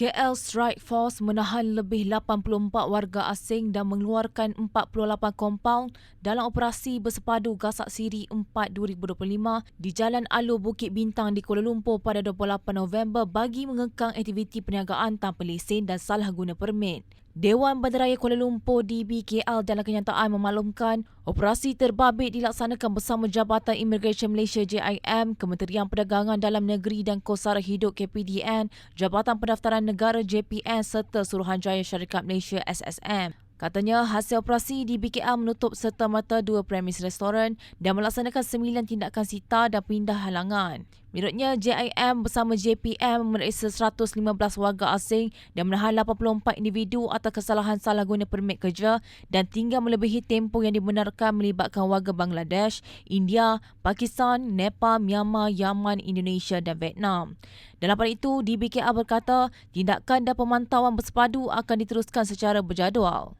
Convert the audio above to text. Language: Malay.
KL Strike Force menahan lebih 84 warga asing dan mengeluarkan 48 kompaun dalam operasi bersepadu Gasak Siri 4 2025 di Jalan Alur Bukit Bintang di Kuala Lumpur pada 28 November bagi mengekang aktiviti perniagaan tanpa lesen dan salah guna permit. Dewan Bandaraya Kuala Lumpur DBKL dalam kenyataan memaklumkan operasi terbabit dilaksanakan bersama Jabatan Immigration Malaysia JIM, Kementerian Perdagangan Dalam Negeri dan Kosara Hidup KPDN, Jabatan Pendaftaran Negara JPN serta Suruhanjaya Syarikat Malaysia SSM. Katanya hasil operasi di BKL menutup serta-merta dua premis restoran dan melaksanakan sembilan tindakan sita dan pindah halangan. Menurutnya, JIM bersama JPM memeriksa 115 warga asing dan menahan 84 individu atas kesalahan salah guna permit kerja dan tinggal melebihi tempoh yang dibenarkan melibatkan warga Bangladesh, India, Pakistan, Nepal, Myanmar, Yaman, Indonesia dan Vietnam. Dalam pada itu, DBKA berkata tindakan dan pemantauan bersepadu akan diteruskan secara berjadual.